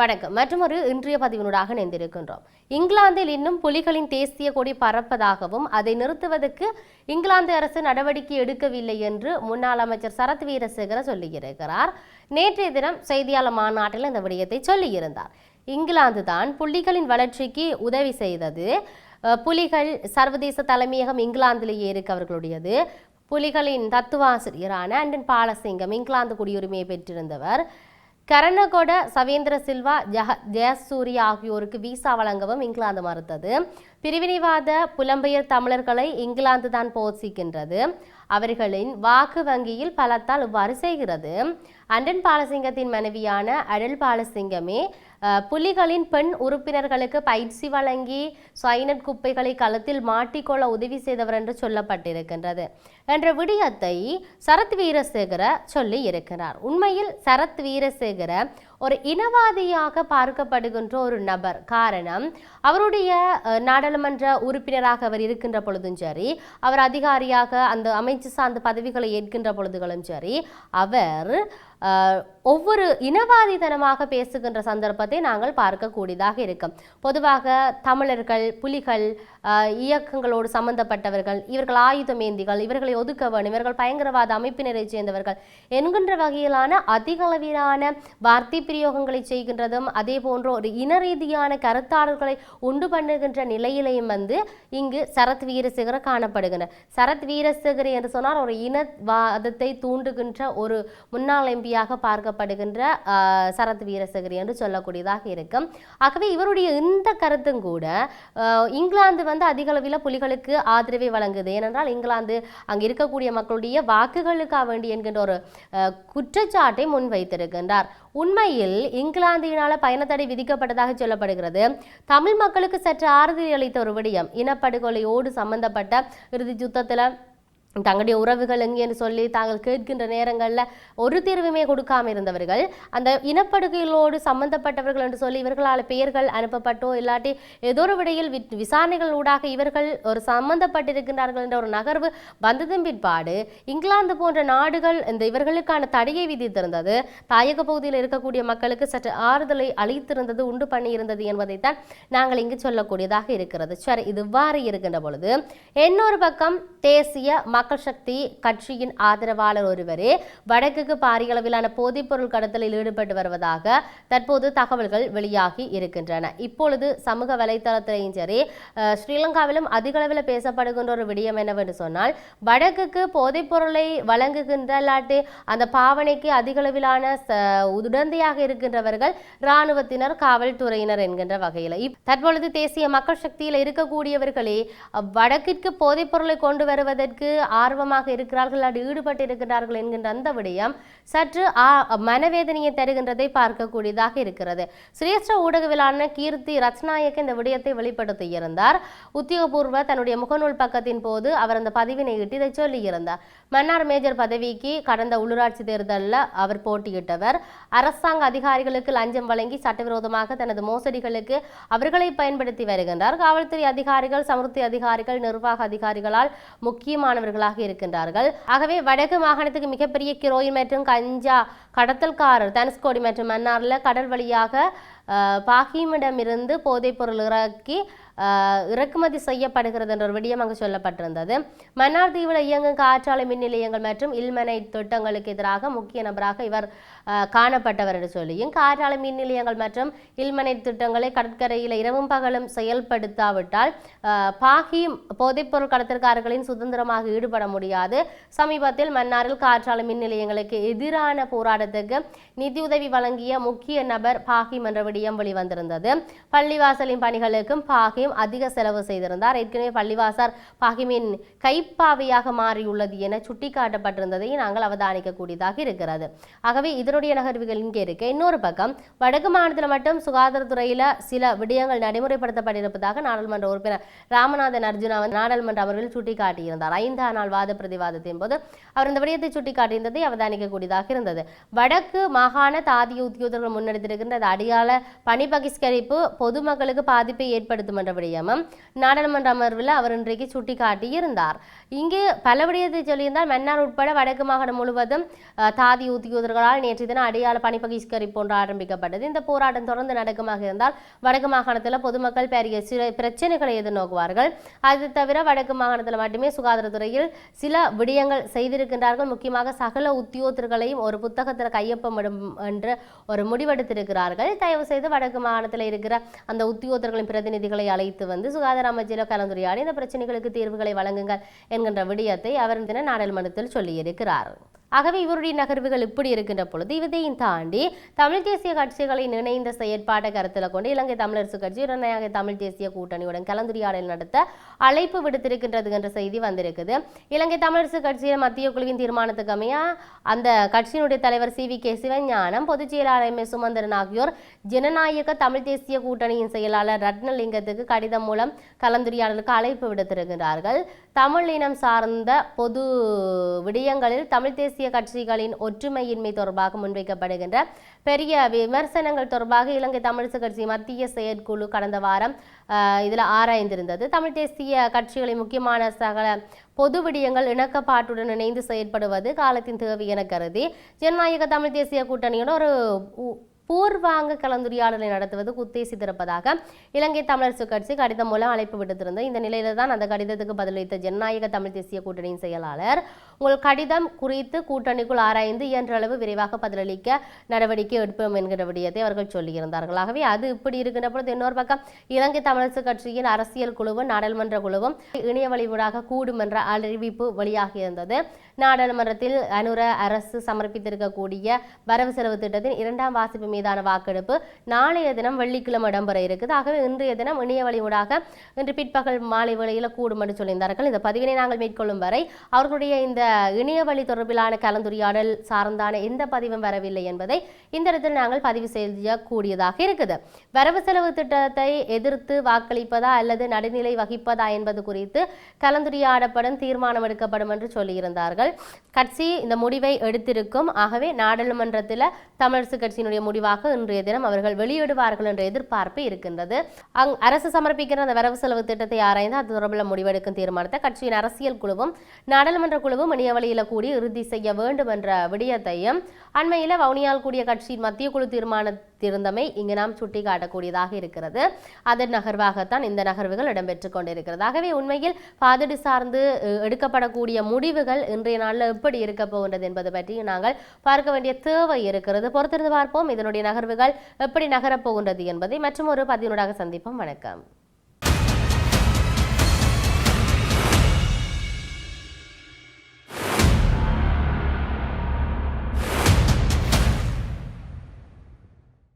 வணக்கம். மற்றொரு இன்றைய பதிவினூடாக இணைந்திருக்கின்றோம். இங்கிலாந்தில் இன்னும் புலிகளின் தேசிய கொடி பறப்பதாகவும் அதை நிறுத்துவதற்கு இங்கிலாந்து அரசு நடவடிக்கை எடுக்கவில்லை என்று முன்னாள் அமைச்சர் சரத் வீரசேகர சொல்லியிருக்கிறார். நேற்றைய தினம் செய்தியாளர் மாநாட்டில் இந்த விடயத்தை சொல்லியிருந்தார். இங்கிலாந்து தான் புலிகளின் வளர்ச்சிக்கு உதவி செய்தது. புலிகள் சர்வதேச தலைமையகம் இங்கிலாந்திலேயே இருக்கு அவர்களுடையது. புலிகளின் தத்துவாசிரியரான அண்டன் பாலசிங்கம் இங்கிலாந்து குடியுரிமையை பெற்றிருந்தவர். கரணகொட சவேந்திர சில்வா ஜஹ ஜெயசூரி ஆகியோருக்கு விசா வழங்கவும் இங்கிலாந்து மறுத்தது. பிரிவினைவாத புலம்பெயர் தமிழர்களை இங்கிலாந்து தான் போசிக்கின்றது அவர்களின் வாக்கு வங்கியில் பலத்தால் இவ்வாறு செய்கிறது. அண்டன் பாலசிங்கத்தின் மனைவியான அடல் பாலசிங்கமே புலிகளின் பெண் உறுப்பினர்களுக்கு பயிற்சி வழங்கி சைனட் குப்பைகளை களத்தில் மாட்டிக்கொள்ள உதவி செய்தவர் என்று சொல்லப்பட்டிருக்கின்றது. என்ற விடயத்தை சரத் வீரசேகர சொல்லி இருக்கிறார். உண்மையில் சரத் வீரசேகர ஒரு இனவாதியாக பார்க்கப்படுகின்ற ஒரு நபர். காரணம் அவருடைய நாடாளுமன்ற உறுப்பினராக அவர் இருக்கின்ற பொழுதும் சரி அவர் அதிகாரியாக அந்த அமைச்சு சார்ந்த பதவிகளை ஏற்கின்ற பொழுதுகளும் சரி அவர் ஒவ்வொரு இனவாதித்தனமாக பேசுகின்ற சந்தர்ப்பத்தை நாங்கள் பார்க்கக்கூடியதாக இருக்கும். பொதுவாக தமிழர்கள் புலிகள் இயக்கங்களோடு சம்பந்தப்பட்டவர்கள் இவர்கள் ஆயுதமேந்திகள் இவர்களை ஒதுக்க வேண்டும் இவர்கள் பயங்கரவாத அமைப்பினரை சேர்ந்தவர்கள் என்கின்ற வகையிலான அதிகளவிலான வார்த்தை பிரயோகங்களை செய்கின்றதும் அதே போன்ற ஒரு இன ரீதியான கருத்தாளர்களை உண்டு பண்ணுகின்ற நிலையிலையும் வந்து இங்கு சரத் வீரசேகர காணப்படுகின்றனர் சரத் வீரசேகர் என்று சொன்னால் ஒரு இனவாதத்தை தூண்டுகின்ற ஒரு முன்னாள் எம்பியாக பார்க்கப்படுகின்ற சரத் வீரசேகர் என்று சொல்லக்கூடியதாக இருக்கும். ஆகவே இவருடைய இந்த கருத்தும் கூட இங்கிலாந்து வந்து அதிக அளவில் புலிகளுக்கு ஆதரவை வழங்குது. ஏனென்றால் இங்கிலாந்து அங்கு இருக்கக்கூடிய மக்களுடைய வாக்குகளுக்காக வேண்டி என்கின்ற ஒரு குற்றச்சாட்டை முன்வைத்திருக்கின்றார். உண்மையில் இங்கிலாந்தினால பயணத்தடை விதிக்கப்பட்டதாக சொல்லப்படுகிறது. தமிழ் மக்களுக்கு சற்று ஆறுதல் அளித்த ஒரு விடயம் இனப்படுகொலையோடு சம்பந்தப்பட்ட இறுதி யுத்தத்தில் தங்களுடைய உறவுகள் எங்கேன்னு சொல்லி தாங்கள் கேட்கின்ற நேரங்களில் ஒரு தீர்வுமே கொடுக்காம இருந்தவர்கள் அந்த இனப்படுகைகளோடு சம்பந்தப்பட்டவர்கள் என்று சொல்லி இவர்களால் பெயர்கள் அனுப்பப்பட்டோ இல்லாட்டி ஏதோ ஒரு விடையில் வி- விசாரணைகள் ஊடாக இவர்கள் ஒரு சம்பந்தப்பட்டிருக்கின்றார்கள் என்ற ஒரு நகர்வு வந்ததும் பிற்பாடு இங்கிலாந்து போன்ற நாடுகள் இந்த இவர்களுக்கான தடையை விதித்திருந்தது. தாயக பகுதியில் இருக்கக்கூடிய மக்களுக்கு சற்று ஆறுதலை அளித்திருந்தது உண்டு பண்ணியிருந்தது என்பதைத்தான் நாங்கள் இங்கு சொல்லக்கூடியதாக இருக்கிறது. சரி இது இவ்வாறு இருக்கின்ற பொழுது இன்னொரு பக்கம் தேசிய மக்கள் சக்தி கட்சியின் ஆதரவாளர் ஒருவரே வடக்குக்கு பாரிய அளவிலான போதைப்பொருள் கடத்தலில் ஈடுபட்டு வருவதாக தற்போது தகவல்கள் வெளியாகி இருக்கின்றன. இப்பொழுது சமூக வலைத்தளத்திலையும் சரி ஸ்ரீலங்காவிலும் அதிக அளவில் பேசப்படுகின்ற ஒரு விடயம் என்னவென்று சொன்னால் வடக்குக்கு போதைப்பொருளை வழங்குகின்ற இல்லாட்டி அந்த பாவனைக்கு அதிக அளவிலான ச- உடந்தையாக இருக்கின்றவர்கள் இராணுவத்தினர் காவல்துறையினர் என்கின்ற வகையில். தற்பொழுது தேசிய மக்கள் சக்தியில் இருக்கக்கூடியவர்களே வடக்கிற்கு போதைப்பொருளை கொண்டு வருவதற்கு ஆர்வமாக இருக்கிறார்கள் அல்லது ஈடுபட்டு இருக்கிறார்கள் என்கின்ற அந்த விடயம் சற்று மனவேதனையை தருகின்றதை பார்க்கக்கூடியதாக இருக்கிறது. சிரேஷ்ட ஊடகவிலான கீர்த்தி ரத்நாயக் இந்த விடயத்தை வெளிப்படுத்தியிருந்தார் உத்தியோகபூர்வ தன்னுடைய முகநூல் பக்கத்தின் போது அவர் அந்த பதிவினை இட்டு இதை சொல்லியிருந்தார். மன்னார் மேஜர் பதவிக்கு கடந்த உள்ளூராட்சி தேர்தலில் அவர் போட்டியிட்டவர். அரசாங்க அதிகாரிகளுக்கு லஞ்சம் வழங்கி சட்டவிரோதமாக தனது மோசடிகளுக்கு அவர்களை பயன்படுத்தி வருகின்றார். காவல்துறை அதிகாரிகள் சமுர்த்தி அதிகாரிகள் நிர்வாக அதிகாரிகளால் முக்கியமானவர்களாக இருக்கின்றார்கள். ஆகவே வடக்கு மாகாணத்துக்கு மிகப்பெரிய கிரோயின் மற்றும் கஞ்சா கடத்தல்காரர் தனுஷ்கோடி மற்றும் மன்னாரில் கடல் வழியாக அஹ், பாகிமிடமிருந்து போதைப்பொருள் இறக்கி இறக்குமதி செய்யப்படுகிறது என்ற ஒரு விடயம் அங்கு சொல்லப்பட்டிருந்தது. மன்னார் தீவில் இயங்கும் காற்றாலை மின் நிலையங்கள் மற்றும் இல்மனை திட்டங்களுக்கு எதிராக முக்கிய நபராக இவர் காணப்பட்டவர் என்று சொல்லியும் காற்றாலை மின் நிலையங்கள் மற்றும் இல்மனை திட்டங்களை கடற்கரையில் இரவும் பகலும் செயல்படுத்தாவிட்டால் அஹ், பாகி போதைப்பொருள் கடத்தல்காரர்களின் சுதந்திரமாக ஈடுபட முடியாது. சமீபத்தில் மன்னாரில் காற்றாலை மின் நிலையங்களுக்கு எதிரான போராட்டத்துக்கு நிதியுதவி வழங்கிய முக்கிய நபர் பாகிம் என்ற விடயம் வெளிவந்திருந்தது. பள்ளிவாசலின் பணிகளுக்கும் பாகிம் அதிக செலவு செய்திருந்தார். ஏற்கனவே பள்ளிவாசல் பாகிமின் கைப்பாவையாக மாறியுள்ளது என சுட்டிக்காட்டப்பட்டிருந்ததை நாங்கள் அவதானிக்கக்கூடியதாக இருக்கிறது. ஆகவே இதனுடைய நகர்வுகள் இங்கே இருக்கு. இன்னொரு பக்கம் வடக்கு மாநிலத்தில் மட்டும் சுகாதாரத்துறையில சில விடயங்கள் நடைமுறைப்படுத்தப்பட்டிருப்பதாக நாடாளுமன்ற உறுப்பினர் ராமநாதன் அர்ஜுனா வந்து நாடாளுமன்ற அமர்வில் சுட்டிக்காட்டியிருந்தார். ஐந்தாம் நாள் வாத பிரதிவாதத்தின் போது அவர் இந்த விடயத்தை சுட்டிக்காட்டியிருந்ததை அவதானிக்கக்கூடியதாக இருந்தது. வடக்கு மாகாண தாதிய உத்தியோகர்கள் முன்னெடுத்திருக்கின்ற அது அடையாள பணி பகிஷ்கரிப்பு பொதுமக்களுக்கு பாதிப்பை ஏற்படுத்தும் என்ற விடயமும் நாடாளுமன்ற அமர்வில் அவர் இன்றைக்கு சுட்டிக்காட்டியிருந்தார். இங்கே பல விடயத்தை சொல்லியிருந்தால் மன்னார் உட்பட வடக்கு மாகாணம் முழுவதும் தாதி உத்தியோகர்களால் நேற்று தினம் அடியாள பணி பகிஷ்கரிப்பு ஒன்று ஆரம்பிக்கப்பட்டது. இந்த போராட்டம் தொடர்ந்து நடக்குமாக இருந்தால் வடக்கு மாகாணத்தில் பொதுமக்கள் பெரிய சில பிரச்சனைகளை எதிர்நோக்குவார்கள். அது தவிர வடக்கு மாகாணத்தில் மட்டுமே சுகாதாரத்துறையில் சில விடயங்கள் செய்திருக்கின்றார்கள். முக்கியமாக சகல உத்தியோகர்களையும் ஒரு புத்தகத்தை புத்தகத்தில் கையொப்பமிடும் என்று ஒரு முடிவெடுத்திருக்கிறார்கள். தயவு செய்து வடக்கு மாகாணத்தில் இருக்கிற அந்த உத்தியோகர்களின் பிரதிநிதிகளை அழைத்து வந்து சுகாதார அமைச்சரில் கலந்துரையாடி இந்த பிரச்சனைகளுக்கு தீர்வுகளை வழங்குங்கள் என்கின்ற விடயத்தை அவர் தின நாடாளுமன்றத்தில் சொல்லியிருக்கிறார். ஆகவே இவருடைய நகர்வுகள் இப்படி இருக்கின்ற பொழுது இதையும் தாண்டி தமிழ் தேசிய கட்சிகளை இணைந்த செயற்பாட்டை கருத்தில் கொண்டு இலங்கை தமிழரசு கட்சி இரண்டாக தமிழ் தேசிய கூட்டணியுடன் கலந்துரையாடல் நடத்த அழைப்பு விடுத்திருக்கின்றது என்ற செய்தி வந்திருக்குது. இலங்கை தமிழரசு கட்சியின் மத்திய குழுவின் தீர்மானத்துக்கு அமைய அந்த கட்சியினுடைய தலைவர் சி வி கே சிவஞானம் பொதுச் செயலாளர் எம். சுமந்திரன் ஆகியோர் ஜனநாயக தமிழ் தேசிய கூட்டணியின் செயலாளர் ரத்னலிங்கத்துக்கு கடிதம் மூலம் கலந்துரையாடலுக்கு அழைப்பு விடுத்திருக்கிறார்கள் தமிழ் இனம் சார்ந்த பொது விடயங்களில் தமிழ் தேசிய கட்சிகளின் ஒற்றுமையின்மை தொடர்பாக முன்வைக்கப்படுகின்ற பெரிய விமர்சனங்கள் தொடர்பாக இலங்கை தமிழிசை கட்சி மத்திய செயற்குழு கடந்த வாரம் இதில் இதுல ஆராய்ந்திருந்தது. தமிழ் தேசிய கட்சிகளின் முக்கியமான சகல பொது விடயங்கள் இணக்கப்பாட்டுடன் இணைந்து செயற்படுவது காலத்தின் தேவை என கருதி ஜனநாயக தமிழ் தேசிய கூட்டணியோட ஒரு பூர்வாங்க கலந்துரையாடலை நடத்துவது உத்தேசித்திருப்பதாக இலங்கை தமிழரசு கட்சி கடிதம் மூலம் அழைப்பு விடுத்திருந்தது. இந்த நிலையில தான் அந்த கடிதத்துக்கு பதிலளித்த ஜனநாயக தமிழ் தேசிய கூட்டணியின் செயலாளர் உங்கள் கடிதம் குறித்து கூட்டணிக்குள் ஆராய்ந்து இயன்றளவு விரைவாக பதிலளிக்க நடவடிக்கை எடுப்போம் என்கிற விடயத்தை அவர்கள் சொல்லியிருந்தார்கள். ஆகவே அது இப்படி இருக்கின்ற பொழுது இன்னொரு பக்கம் இலங்கை தமிழரசு கட்சியின் அரசியல் குழுவும் நாடாளுமன்ற குழுவும் இணைய வழிவூடாக கூடும் என்ற அறிவிப்பு வெளியாகியிருந்தது நாடாளுமன்றத்தில் அனுர அரசு சமர்ப்பித்திருக்கக்கூடிய வரவு செலவு திட்டத்தின் இரண்டாம் வாசிப்பு மீதான வாக்கெடுப்பு நாளைய தினம் வெள்ளிக்கிழமை இடம்பெற இருக்குது. ஆகவே இன்றைய தினம் இணைய வழியூடாக இன்று பிற்பகல் மாலை வேளையில் கூடும் என்று சொல்லியிருந்தார்கள். இந்த பதிவினை நாங்கள் மேற்கொள்ளும் வரை அவர்களுடைய இந்த இணைய வழி தொடர்பிலான கலந்துரையாடல் சார்ந்தான எந்த பதிவும் வரவில்லை என்பதை இந்த இடத்தில் நாங்கள் பதிவு செய்யக்கூடியதாக இருக்குது. வரவு செலவு திட்டத்தை எதிர்த்து வாக்களிப்பதா அல்லது நடுநிலை வகிப்பதா என்பது குறித்து கலந்துரையாடப்படும் தீர்மானம் எடுக்கப்படும் என்று சொல்லியிருந்தார்கள். கட்சி இந்த முடிவை எடுத்திருக்கும். ஆகவே நாடாளுமன்றத்தில் தமிழரசு கட்சியினுடைய முடிவாக இன்றைய தினம் அவர்கள் வெளியிடுவார்கள் என்ற எதிர்பார்ப்பு இருக்கின்றது. அங் அரசு சமர்ப்பிக்கிற அந்த வரவு செலவு திட்டத்தை ஆராய்ந்து அது தொடர்பில் முடிவெடுக்கும் தீர்மானத்தை கட்சியின் அரசியல் குழுவும் நாடாளுமன்ற குழுவும் இணைய வழியில் கூடி இறுதி செய்ய வேண்டும் என்ற விடயத்தையும் அண்மையில் வவுனியால் கூடிய கட்சியின் மத்திய குழு தீர்மானத்திருந்தமை இங்கு நாம் சுட்டிக்காட்டக்கூடியதாக இருக்கிறது. அதன் நகர்வாகத்தான் இந்த நகர்வுகள் இடம்பெற்றுக் கொண்டிருக்கிறது. ஆகவே உண்மையில் பாதடி சார்ந்து எடுக்கப்படக்கூடிய முடிவுகள் இன்றைய நாளில் எப்படி இருக்க போகின்றது என்பது பற்றி நாங்கள் பார்க்க வேண்டிய தேவை இருக்கிறது. பொறுத்திருந்து பார்ப்போம். இதனுடைய நகர்வுகள் எப்படி நகரப்போகின்றது என்பதை மற்றும் ஒரு பதினூடாக சந்திப்போம். வணக்கம்.